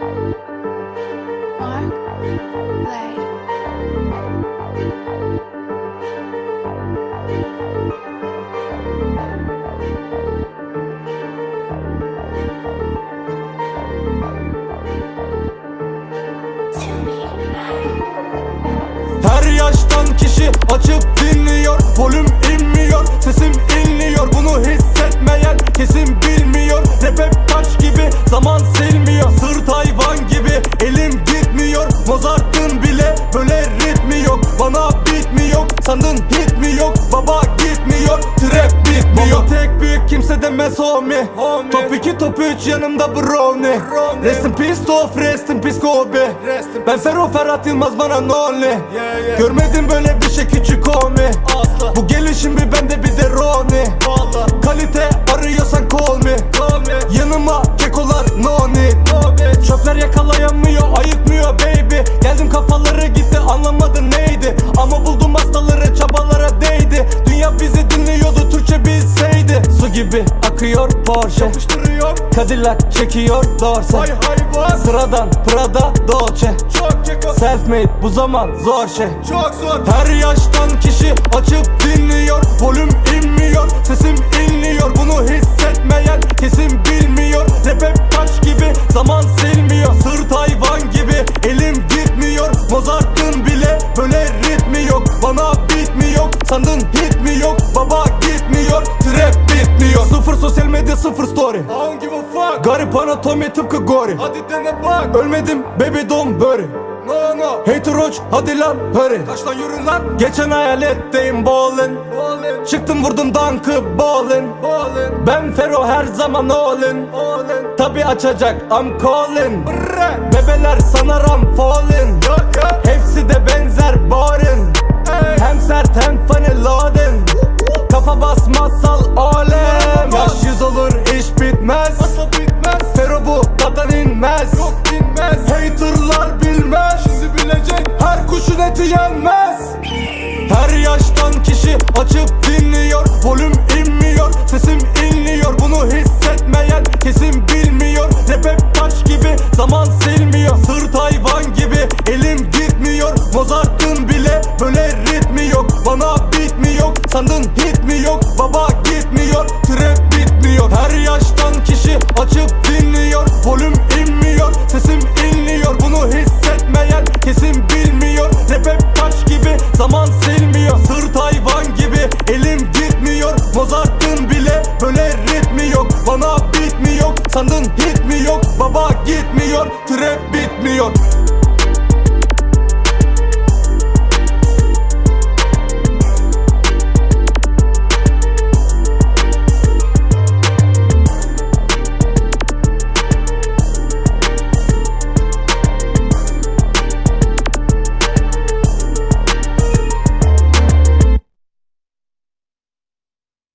Her yaştan kişi açıp dinliyor. Volüm inmiyor sesim inliyor. Bunu elim gitmiyor. Mozart'ın bile böyle ritmi yok. Bana beat mi yok? Sandın hit mi yok? Baba gitmiyor. Trap bitmiyor Baba tek büyük kimse demez homie, Top 2 top 3 yanımda brownie. Rest in peace Tof rest in peace Kobe. Ben Ferro Ferhat Yılmaz bana no only. Görmedim böyle bir gibi akıyor Porsche. Yapıştırıyor. Cadillac çekiyor Dorse. Vay hayvan Sıradan Prada Dolce. Çok keko Self made bu zaman zor şey. Çok zor. Her yaştan kişi açıp dinliyor. Volüm inmiyor Sesim inliyor. Bunu hissetmeyen kesin bilmiyor. Rap hep taş gibi zaman silmiyor. Sırt hayvan gibi elim gitmiyor. Mozart'ın bile böyle ritmi yok. Bana beat mi yok? Sandın hit mi yok? Baba gitmiyor Sıfır sosyal medya sıfır story. I don't give a fuck? Garip anatomi tıpkı gori. Hadi dene bak. Ölmedim baby don't worry. No no. Hater roach hadi lan hurry. Kaç lan yürü lan. Geçen hayaletteyim ballin. Ballin. Çıktım vurdum dankı ballin. Ballin. Ben Fero her zaman allin. Allin. Tabi açacak I'm calling. Bebeler sanar I'm falling Hepsi de benzer boring Hem sert hem funny loading Kafa basmazsal alem dadan inmez Yok inmez Haterlar bilmez. Şimdi bilecek Her kuşun eti yenmez. Her yaştan kişi açıp dinliyor. Volüm inmiyor. Sesim Yok Baba gitmiyor trap bitmiyor